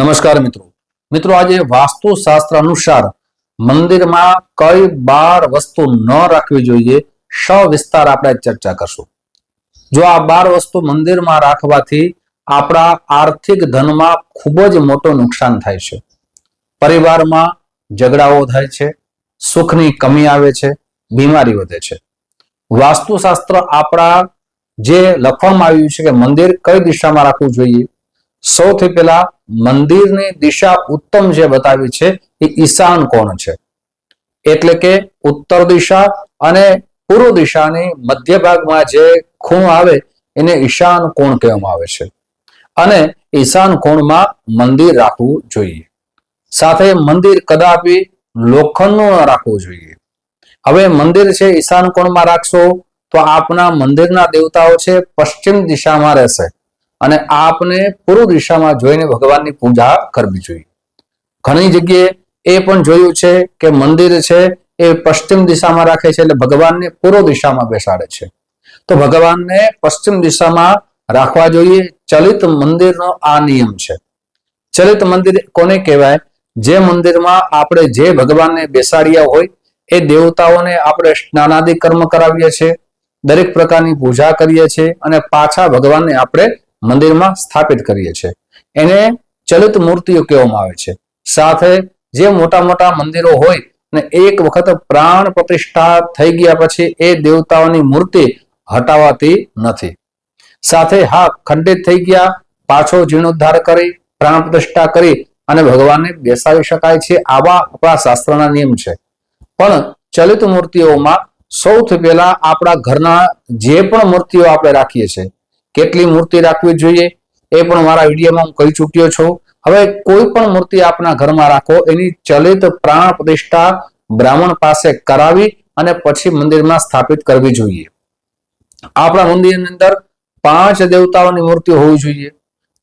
નમસ્કાર મિત્રો. મિત્રો, આજે વાસ્તુશાસ્ત્ર અનુસાર મંદિરમાં કઈ બાર વસ્તુ ન રાખવી જોઈએ સવિસ્તાર આપણે ચર્ચા કરશું. જો આ બાર વસ્તુ મંદિરમાં રાખવાથી આપણા આર્થિક ધનમાં ખૂબ જ મોટું નુકસાન થાય છે. પરિવારમાં ઝઘડાઓ થાય છે, સુખની કમી આવે છે, બીમારી વધે છે. વાસ્તુશાસ્ત્ર આપણા જે લખવામાં આવ્યું છે કે મંદિર કઈ દિશામાં રાખવું જોઈએ સૌથી પહેલા મંદિરની દિશા ઉત્તમ જે બતાવી છે, એ ઈશાન કોણ છે? એટલે કે ઉત્તર દિશા અને પૂર્વ દિશાની મધ્ય ભાગમાં જે ખૂણ આવે, એને ઈશાન કોણ કહેવામાં આવે છે? અને ઈશાન કોણમાં મંદિર રાખવું જોઈએ. સાથે મંદિર કદાપી લોખંડનું ન રાખવું જોઈએ. હવે મંદિર છે, ઈશાન કોણમાં રાખશો તો આપના મંદિરના દેવતાઓ છે, પશ્ચિમ દિશામાં રહેશે. અને આપને પૂર્વ દિશામાં જોઈને ભગવાનની પૂજા કરવી જોઈએ. ઘણી જગ્યાએ એ પણ જોયું છે કે મંદિર છે એ પશ્ચિમ દિશામાં રાખે છે એટલે ભગવાનને પૂર્વ દિશામાં બેસાડે છે. તો ભગવાનને પશ્ચિમ દિશામાં રાખવા જોઈએ. ચલિત મંદિરનો આ નિયમ છે. ચલિત મંદિર કોને કહેવાય? જે મંદિરમાં આપણે જે ભગવાનને બેસાડ્યા હોય, એ દેવતાઓને આપણે સ્નાનાદિ કર્મ કરાવીએ છીએ, દરેક પ્રકારની પૂજા કરીએ છીએ અને પાછા ભગવાનને આપણે મંદિરમાં સ્થાપિત કરીએ છીએ. એને ચલિત મૂર્તિઓ કહેવામાં આવે છે. સાથે જે મોટા મોટા મંદિરો હોય ને એક વખત પ્રાણ પ્રતિષ્ઠા થઈ ગયા પછી એ દેવતાઓની મૂર્તિ હટાવાતી નથી. સાથે હા, ખંડિત થઈ ગયા, પાછો જીર્ણોદ્ધાર કરી, પ્રાણ પ્રતિષ્ઠા કરી અને ભગવાનને બેસાડી શકાય છે આવા આપણા શાસ્ત્રના નિયમ છે. પણ ચલિત મૂર્તિઓમાં સૌથી પહેલા આપણા ઘરના જે પણ મૂર્તિઓ આપણે રાખીએ છીએ કેટલી મૂર્તિ રાખવી જોઈએ એ પણ મારા વિડીયોમાં હું કહી ચૂક્યો છું. હવે કોઈ પણ મૂર્તિ આપના ઘરમાં રાખો, એની ચલિત પ્રાણ પ્રતિષ્ઠા બ્રાહ્મણ પાસે કરાવી અને પછી મંદિરમાં સ્થાપિત કરવી જોઈએ. આપણા મંદિરની અંદર પાંચ દેવતાઓની મૂર્તિ હોવી જોઈએ,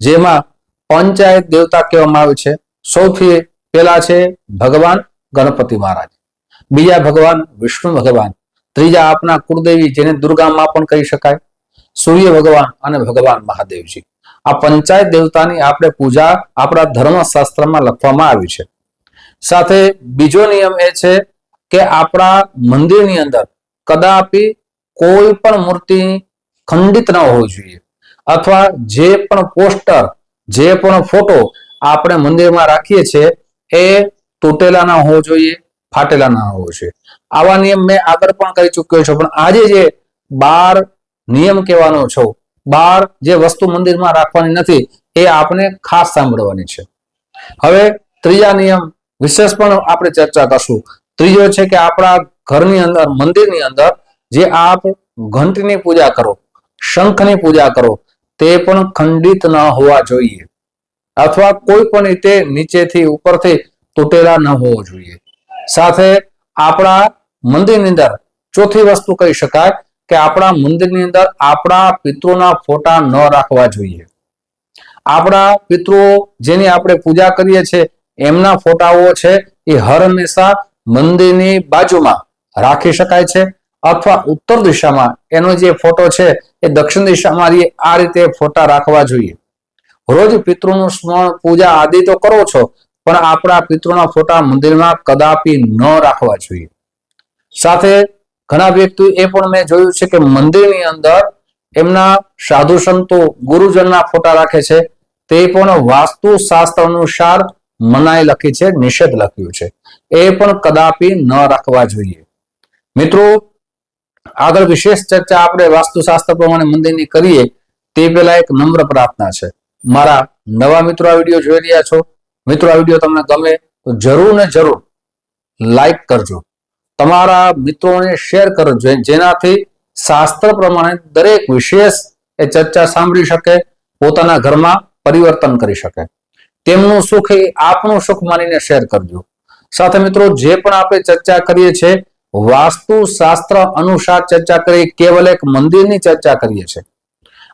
જેમાં પંચાયત દેવતા કહેવામાં આવે છે. સૌથી પહેલા છે ભગવાન ગણપતિ મહારાજ. બીજા ભગવાન વિષ્ણુ ભગવાન. ત્રીજા આપના કુળદેવી જેને દુર્ગામાં પણ કહી શકાય. સૂર્ય ભગવાન અને ભગવાન મહાદેવજી. આ પંચાયત દેવતાની આપણે પૂજા આપણા ધર્મશાસ્ત્રમાં લખવામાં આવી છે. સાથે બીજો નિયમ એ છે કે આપણા મંદિરની અંદર કદાપી કોઈ પણ મૂર્તિ ખંડિત ન હોવી જોઈએ. અથવા જે પણ પોસ્ટર, જે પણ ફોટો આપણે મંદિરમાં રાખીએ છીએ, એ તૂટેલા ના હોવો જોઈએ, ફાટેલા ના હોવો જોઈએ. આવા નિયમ મેં આગળ પણ કરી ચૂક્યો છું, પણ આજે જે બાર નિયમ કહેવાનો છો. બાર જે વસ્તુ મંદિરમાં રાખવાની નથી, એ આપણે ખાસ સાંભળવાની છે. હવે ત્રીજા નિયમ, વિશેષ પણ આપણે ચર્ચા કરશું. ત્રીજો છે કે આપણા ઘરની અંદર, મંદિરની અંદર જે આપ ઘંટની પૂજા કરો, શંખની પૂજા કરો, તે પણ ખંડિત ન હોવા જોઈએ. અથવા કોઈ પણ રીતે નીચેથી ઉપરથી તૂટેલા ન હોવો જોઈએ. સાથે આપણા મંદિરની અંદર ચોથી વસ્તુ કહી શકાય કે આપણા મંદિરની અંદર આપણા પિતૃના ફોટા ન રાખવા જોઈએ. આપણા પિતૃઓ જેની આપણે પૂજા કરીએ છીએ, એમના ફોટાઓ છે એ હર હંમેશા મંદિરની બાજુમાં રાખી શકાય છે અથવા ઉત્તર દિશામાં એનો જે ફોટો છે એ દક્ષિણ દિશામાં આ રીતે ફોટા રાખવા જોઈએ. રોજ પિતૃનું સ્મરણ પૂજા આદિ તો કરો છો, પણ આપણા પિતૃના ફોટા મંદિરમાં કદાપી ન રાખવા જોઈએ. સાથે ઘણા વ્યક્તિ એ પણ મેં જોયું છે કે મંદિરની અંદર એમના સાધુ સંતો, ગુરુજનના ફોટા રાખે છે. તે પણ વાસ્તુ શાસ્ત્ર અનુસાર મનાઈ લખી છે, નિષેધ લખ્યું છે. એ પણ કદાપી ન રાખવા જોઈએ. મિત્રો, આગળ વિશેષ ચર્ચા આપણે વાસ્તુશાસ્ત્ર પ્રમાણે મંદિરની કરીએ, તે પહેલા એક નમ્ર પ્રાર્થના છે. મારા નવા મિત્રો આ વીડિયો જોઈ રહ્યા છો. મિત્રો, આ વીડિયો તમને ગમે તો જરૂર ને જરૂર લાઈક કરજો. તમારા મિત્રોને શેર કરો જેનાથી શાસ્ત્ર પ્રમાણે દરેક વિશેષ એ ચર્ચા સાંભળી શકે, પોતાના ઘરમાં પરિવર્તન કરી શકે. તેમનું સુખ એ આપનું સુખ માનીને શેર કરજો. સાથે મિત્રો, જે પણ આપણે ચર્ચા કરીએ છીએ, વાસ્તુ શાસ્ત્ર અનુસાર ચર્ચા કરી કેવલ એક મંદિરની ચર્ચા કરીએ છીએ.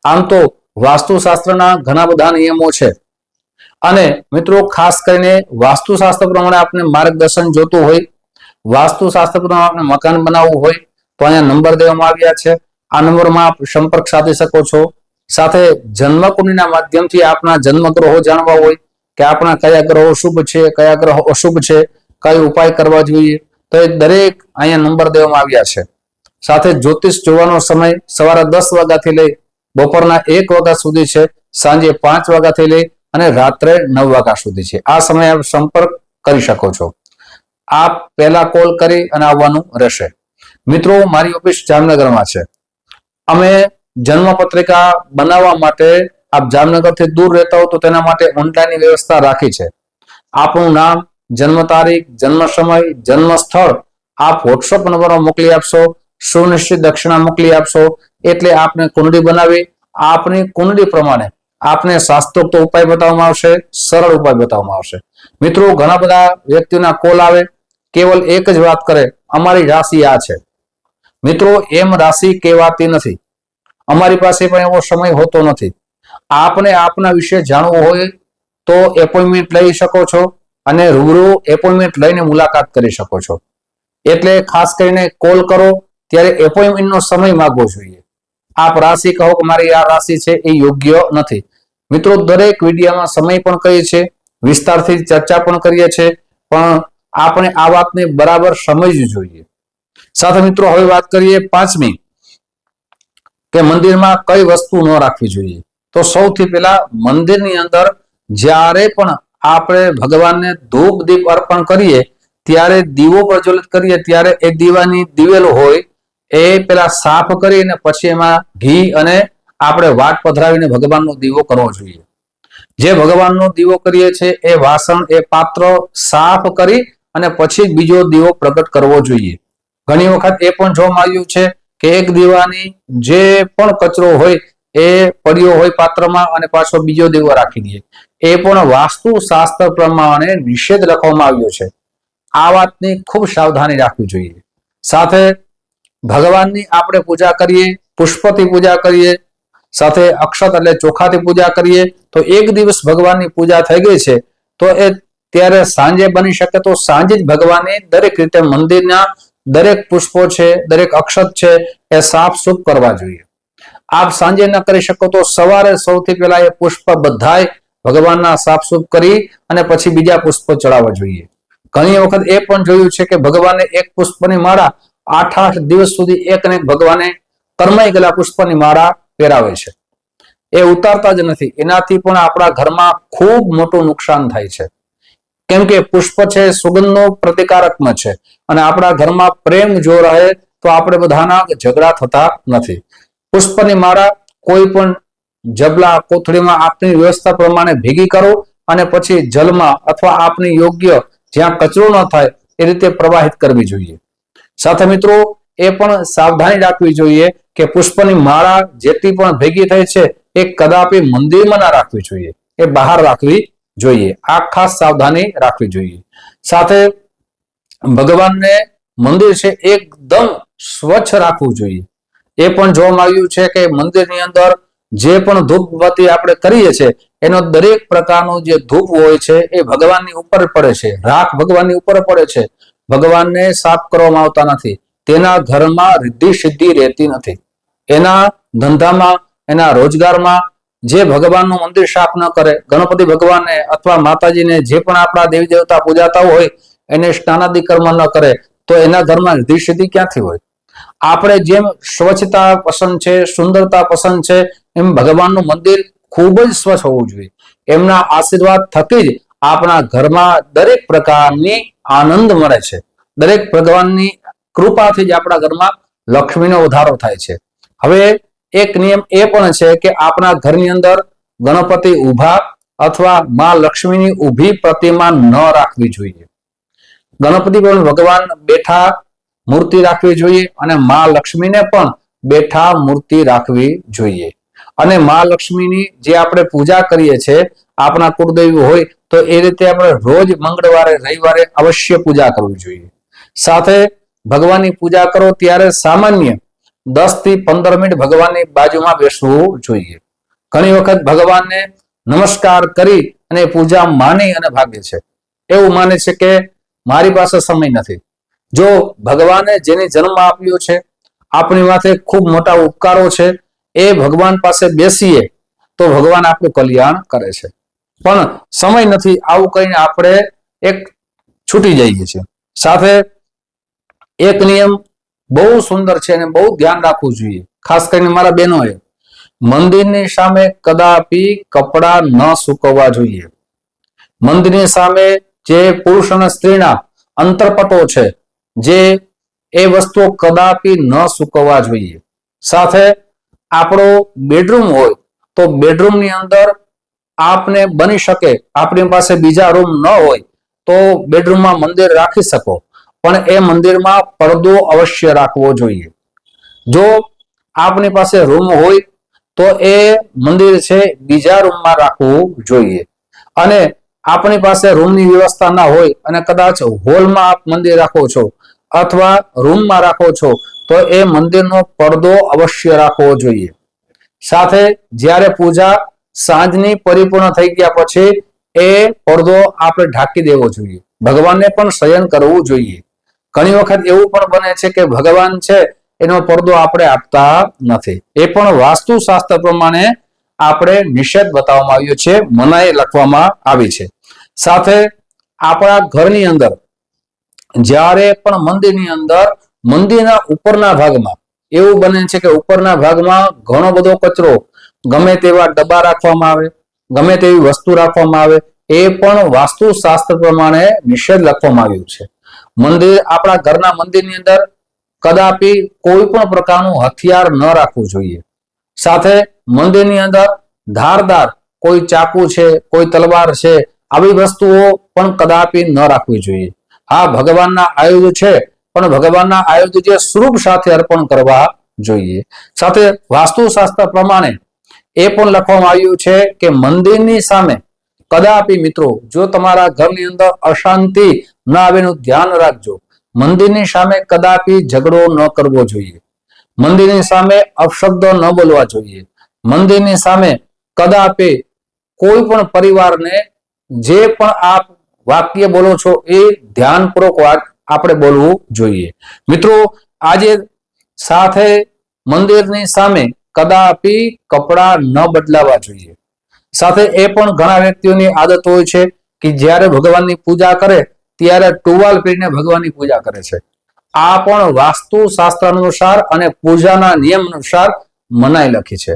આમ તો વાસ્તુશાસ્ત્રના ઘણા બધા નિયમો છે. અને મિત્રો, ખાસ કરીને વાસ્તુશાસ્ત્ર પ્રમાણે આપણે માર્ગદર્શન જોતું હોય વાસ્તુશાસ્ત્ર પ્રમાણે આપણે મકાન બનાવવું હોય તો અહીંયા નંબર દેવામાં આવ્યા છે. આ નંબરમાં આપ સંપર્ક સાધી શકો છો. સાથે જન્મકુંડલીના માધ્યમથી આપના જન્મ ગ્રહો જાણવા હોય કે આપણા કયા ગ્રહો શુભ છે, કયા ગ્રહો અશુભ છે કયો ઉપાય કરવા જોઈએ, તો એ દરેક અહીંયા નંબર દેવામાં આવ્યા છે. સાથે જ્યોતિષ જોવાનો સમય સવારે દસ વાગ્યાથી લઈ બપોરના એક વાગ્યા સુધી છે, સાંજે પાંચ વાગ્યાથી લઈ અને રાત્રે નવ વાગ્યા સુધી છે. આ સમયે આપ સંપર્ક કરી શકો છો. આપ પહેલા કોલ કરી અને આવવાનું રહેશે. મિત્રો, મારી ઓફિસ જામનગરમાં છે. અમે જન્મ પત્રિકા બનાવવા માટે આપ જામનગરથી દૂર રહેતા હો તો તેના માટે ઓનલાઈનની વ્યવસ્થા રાખી છે. આપનું નામ, જન્મ તારીખ, જન્મ સમય, જન્મ સ્થળ આપ વોટ્સઅપ નંબરમાં મોકલી આપશો, સુનિશ્ચિત દક્ષિણા મોકલી આપશો, એટલે આપને કુંડળી બનાવી, આપની કુંડળી પ્રમાણે આપને શાસ્ત્રોક્ત ઉપાય બતાવવામાં આવશે, સરળ ઉપાય બતાવવામાં આવશે. મિત્રો, ઘણા બધા વ્યક્તિઓના કોલ આવે કેવલ એક જ વાત કરે, અમારી રાશિ આ છે. મિત્રો, એમ રાશિ કહેવાતી નથી. અમારી પાસે પણ એવો સમય હોતો નથી. આપને આપના વિશે જાણવું હોય તો એપોઇન્ટમેન્ટ લઈ શકો છો અને રૂબરૂ એપોઇન્ટમેન્ટ લઈને મુલાકાત કરી શકો છો. એટલે ખાસ કરીને કોલ કરો ત્યારે એપોઇન્ટમેન્ટનો સમય માગવો જોઈએ. આપ રાશિ કહો કે મારી આ રાશિ છે એ યોગ્ય નથી. મિત્રો, દરેક વિડીયોમાં સમય પણ કહીએ છે વિસ્તારથી ચર્ચા પણ કરીએ છીએ, પણ આપણે આ વાતને બરાબર સમજવી જોઈએ. સાથે મિત્રો, હવે વાત કરીએ પાંચમી, કે મંદિરમાં કઈ વસ્તુ ન રાખવી જોઈએ. તો સૌથી પહેલા મંદિરની અંદર જ્યારે પણ આપણે ભગવાનને ધૂપ દીપ અર્પણ કરીએ, ત્યારે દીવો પ્રજ્વલિત કરીએ, ત્યારે એ દીવાની દિવેલો હોય, એ પેલા સાફ કરીને પછી એમાં ઘી અને આપણે વાટ પધરાવીને ભગવાનનો દીવો કરવો જોઈએ. જે ભગવાનનો દીવો કરીએ છીએ એ વાસણ, એ પાત્ર સાફ કરી અને પછી બીજો દીવો પ્રગટ કરવો જોઈએ. ઘણી વખત એ પણ જોવામાં આવ્યું છે કે એક દીવાની જે પણ કચરો હોય એ પડ્યો હોય પાત્રમાં અને પાછો બીજો દીવો રાખી દઈએ. એ પણ વાસ્તુ શાસ્ત્ર પ્રમાણે નિષેધ લખવામાં આવ્યો છે. આ વાતની ખૂબ સાવધાની રાખવી જોઈએ. સાથે ભગવાનની આપણે પૂજા કરીએ, પુષ્પથી પૂજા કરીએ, સાથે અક્ષત એટલે ચોખાથી પૂજા કરીએ, તો એક દિવસ ભગવાનની પૂજા થઈ ગઈ છે, તો એ ત્યારે સાંજે બની શકે તો સાંજે જ ભગવાને દરેક રીતે મંદિરના દરેક પુષ્પો છે, દરેક અક્ષત છે એ સાફ સુફ કરવા જોઈએ. આપ સાંજે ન કરી શકો તો સવારે સૌથી પહેલા એ પુષ્પ બધાય ભગવાનના સાફ સુફ કરી અને પછી બીજા પુષ્પો ચડાવવા જોઈએ. ઘણી વખત એ પણ જોયું છે કે ભગવાને એક પુષ્પની માળા આઠ આઠ દિવસ સુધી એક ને ભગવાને કર્માઈ ગયેલા પુષ્પની માળા પહેરાવે છે. એ ઉતારતા જ નથી. એનાથી પણ આપણા ઘરમાં ખૂબ મોટું નુકસાન થાય છે. કેમ કે પુષ્પ છે, સુગંધનો પ્રતિકારકમાં છે. અને આપણા ઘરમાં પ્રેમ જો રહે, તો આપણે બધાના ઝઘડા થતા નથી. પુષ્પની માળા કોઈ પણ જબલા કોથળીમાં આપની વ્યવસ્થા પ્રમાણે ભેગી કરો અને પછી જલમાં અથવા આપની યોગ્ય જ્યાં કચરો ન થાય, એ રીતે પ્રવાહિત કરવી જોઈએ. સાથે મિત્રો, એ પણ સાવધાની રાખવી જોઈએ કે પુષ્પની માળા જેટલી પણ ભેગી થઈ છે, એ કદાપી મંદિરમાં ના રાખવી જોઈએ. એ બહાર રાખવી જોઈએ. આ ખાસ સાવધાની રાખવી જોઈએ. સાથે ભગવાનને મંદિર છે એકદમ સ્વચ્છ રાખવું જોઈએ. એ પણ જોવામાં આવ્યું છે કે મંદિરની અંદર જે પણ ધૂપબત્તી આપણે કરીએ છીએ એનો દરેક પ્રકારનો જે ધૂપ હોય છે એ ભગવાનની ઉપર પડે છે. રાખ ભગવાનની ઉપર પડે છે. ભગવાનને સાફ કરવામાં આવતા નથી. તેના ઘરમાં રિદ્ધિ સિદ્ધિ રહેતી નથી. એના ધંધામાં, એના રોજગારમાં જે ભગવાનનું મંદિર શાપ ન કરે, ગણપતિ ભગવાનને અથવા માતાજીને જે પણ આપણા દેવી દેવતા પૂજાતા હોય, એને સ્નાનાદિ કર્મ ન કરે, તો એના ઘરમાં રિદ્ધિ સિદ્ધિ ક્યાંથી હોય? આપણે જેમ સ્વચ્છતા પસંદ છે, સુંદરતા પસંદ છે, એમ ભગવાનનું મંદિર ખૂબ જ સ્વચ્છ હોવું જોઈએ. એમના આશીર્વાદ થકી જ આપણા ઘરમાં દરેક પ્રકારની આનંદ મળે છે. દરેક ભગવાનની કૃપાથી જ આપણા ઘરમાં લક્ષ્મીનો વધારો થાય છે. હવે એક નિયમ એ પણ છે કે આપણા ઘરની અંદર ગણપતિ ઊભા અથવા માં લક્ષ્મીની ઊભી પ્રતિમા ન રાખવી જોઈએ. ગણપતિ પણ ભગવાન બેઠા મૂર્તિ રાખવી જોઈએ અને માં લક્ષ્મીને પણ બેઠા મૂર્તિ રાખવી જોઈએ. અને માં લક્ષ્મીની જે આપણે પૂજા કરીએ છીએ આપણા કુળદેવી હોય, તો એ રીતે આપણે રોજ મંગળવારે, રવિવારે અવશ્ય પૂજા કરવી જોઈએ. સાથે ભગવાનની પૂજા કરો ત્યારે સામાન્ય દસથી પંદર મિનિટ ભગવાનની બાજુમાં બેસવું જોઈએ. ઘણી વખત ભગવાનને નમસ્કાર કરી અને પૂજા માની અને ભાગે છે. એવું માને છે કે મારી પાસે સમય નથી. જો ભગવાને જેને જન્મ આપ્યો છે, આપણી માથે ખૂબ મોટા ઉપકારો છે, એ ભગવાન પાસે બેસીએ, તો ભગવાન આપણું કલ્યાણ કરે છે. પણ સમય નથી, આવું કહીને આપણે એક છૂટી જઈએ છીએ. સાથે એક નિયમ બહુ સુંદર છે અને બહુ ધ્યાન રાખવું જોઈએ. ખાસ કરીને મારા બહેનોએ. મંદિરની સામે કદાપી કપડા ન સૂકવવા જોઈએ. મંદિરની સામે જે પુરુષ અને સ્ત્રીના અંતરપટો છે, જે એ વસ્તુઓ કદાપી ન સૂકવવા જોઈએ. સાથે આપણો બેડરૂમ હોય, તો બેડરૂમની અંદર આપને બની શકે, આપણી પાસે બીજા રૂમ ન હોય, તો બેડરૂમમાં મંદિર રાખી શકો. પણ એ મંદિરમાં પડદો અવશ્ય રાખવો જોઈએ. જો આપની પાસે રૂમ હોય, તો એ મંદિર છે બીજા રૂમમાં રાખવું જોઈએ. અને આપણી પાસે રૂમની વ્યવસ્થા ના હોય અને કદાચ હોલમાં આપ મંદિર રાખો છો અથવા રૂમમાં રાખો છો, તો એ મંદિરનો પડદો અવશ્ય રાખવો જોઈએ. સાથે જ્યારે પૂજા સાંજની પરિપૂર્ણ થઈ ગયા પછી, એ પડદો આપણે ઢાંકી દેવો જોઈએ. ભગવાનને પણ શયન કરવું જોઈએ. ઘણી વખત એવું પણ બને છે કે ભગવાન છે, એનો પડદો આપણે આપતા નથી. એ પણ વાસ્તુશાસ્ત્ર પ્રમાણે આપણે નિષેધ બતાવવામાં આવ્યો છે, મનાઈ લખવામાં આવી છે. સાથે આપણા ઘરની અંદર, જ્યારે પણ મંદિરની અંદર, મંદિરના ઉપરના ભાગમાં, એવું બને છે કે ઉપરના ભાગમાં ઘણો બધો કચરો, ગમે તેવા ડબ્બા રાખવામાં આવે, ગમે તેવી વસ્તુ રાખવામાં આવે, એ પણ વાસ્તુશાસ્ત્ર પ્રમાણે નિષેધ લખવામાં આવ્યું છે. મંદિર આપણા ઘરના મંદિરની અંદર કદાપી કોઈ પણ પ્રકારનું હથિયાર ન રાખવું જોઈએ. સાથે મંદિરની અંદર ધારદાર કોઈ ચાકુ છે, કોઈ તલવાર છે, આવી વસ્તુઓ પણ કદાપી ન રાખવી જોઈએ. હા ભગવાનના આયુધ છે, પણ ભગવાનના આયુધ જે સ્વરૂપ સાથે અર્પણ કરવા જોઈએ. સાથે વાસ્તુશાસ્ત્ર પ્રમાણે એ પણ લખવામાં આવ્યું છે કે મંદિરની સામે કદાપી મિત્રો, જો તમારા ઘરની અંદર અશાંતિ ન આવેનું ધ્યાન રાખજો. મંદિરની સામે કદાપી ઝઘડો ન કરવો જોઈએ. મંદિરની સામે અપશબ્દો ન બોલવા જોઈએ. મંદિરની સામે કદાપી કોઈ પણ પરિવારને જે પણ આપ વાક્ય બોલો છો એ ધ્યાનપૂર્વક આપણે બોલવું જોઈએ. મિત્રો, આજે સાથે મંદિરની સામે કદાપી કપડા ન બદલાવા જોઈએ. સાથે એ પણ ઘણા વ્યક્તિઓની આદત હોય છે કે જ્યારે ભગવાનની પૂજા કરે ત્યારે ટુવાલ પહેરીને ભગવાનની પૂજા કરે છે. આ પણ વાસ્તુ શાસ્ત્ર અનુસાર અને પૂજાના નિયમ અનુસાર મનાઈ લખી છે.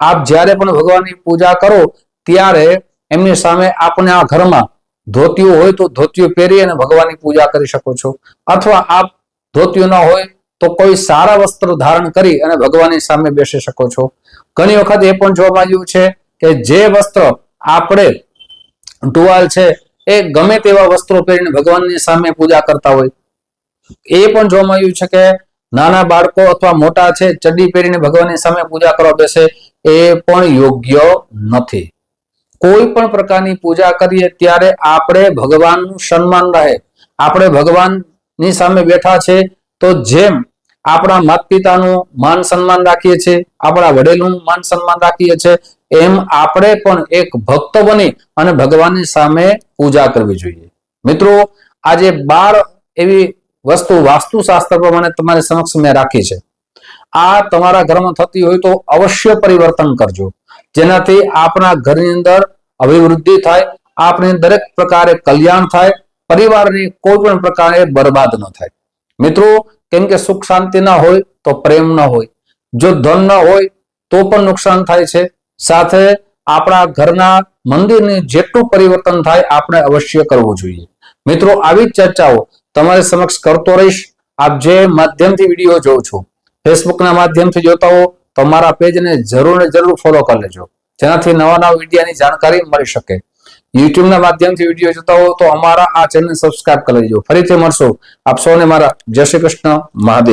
આપ જ્યારે પણ ભગવાનની પૂજા કરો, ત્યારે એમની સામે આપણે આ ઘરમાં ધોતીઓ હોય તો ધોતીઓ પહેરી અને ભગવાનની પૂજા કરી શકો છો. અથવા આપ ધોતીઓ ન હોય તો કોઈ સારા વસ્ત્ર ધારણ કરી અને ભગવાનની સામે બેસી શકો છો. ઘણી વખત એ પણ જોવા મળ્યું છે કે જે વસ્ત્ર આપણે ટુવાલ છે એ ગમે તેવા વસ્ત્રો પહેરીને ભગવાનની સામે પૂજા કરતા હોય. એ પણ જોવામાં આવ્યું છે કે નાના બાળકો અથવા મોટા છે, ચડ્ડી પહેરીને ભગવાનની સામે પૂજા કરવા બેસે, એ પણ યોગ્ય નથી. કોઈ પણ પ્રકારની પૂજા કરીએ ત્યારે આપણે ભગવાનનું સન્માન રહે. આપણે ભગવાનની સામે બેઠા છે તો જેમ આપણા માતા પિતાનું માન સન્માન રાખીએ છીએ, આપણા વડેલનું માન સન્માન રાખીએ છીએ એમ આપણે પણ એક ભક્ત બની અને ભગવાનની સામે પૂજા કરવી જોઈએ. મિત્રો, આજે બાર એવી વસ્તુ વાસ્તુશાસ્ત્ર પ્રમાણે તમારી સમક્ષ મેં રાખી છે. આ તમારા ઘરમાં થતી હોય તો અવશ્ય પરિવર્તન કરજો. જેનાથી આપણા ઘરની અંદર અભિવૃદ્ધિ થાય, આપણે દરેક પ્રકારે કલ્યાણ થાય, પરિવારની કોઈ પણ પ્રકારે બરબાદ ન થાય. મિત્રો, કેમ કે સુખ શાંતિ ના હોય તો પ્રેમ ન હોય. જો ધન ન હોય તો પણ નુકસાન થાય છે. સાથે આપણા ઘરના મંદિરને જેટલું પરિવર્તન થાય, આપણે અવશ્ય કરવું જોઈએ. મિત્રો, આવી જ ચર્ચાઓ તમારી સમક્ષ કરતો રહીશ. આપ જે માધ્યમથી વીડિયો જોઉં છો, ફેસબુકના માધ્યમથી જોતા હો તો મારા પેજને જરૂર ને જરૂર ફોલો કરી લેજો. જેનાથી નવા નવા વિડીયાની જાણકારી મળી શકે. યુટ્યુબના માધ્યમથી વીડિયો જોતા હો, તો અમારા આ ચેનલ સબસ્ક્રાઇબ કરી લેજો. ફરીથી મળશો. આપ સૌને મારા જય શ્રી કૃષ્ણ, મહાદેવ.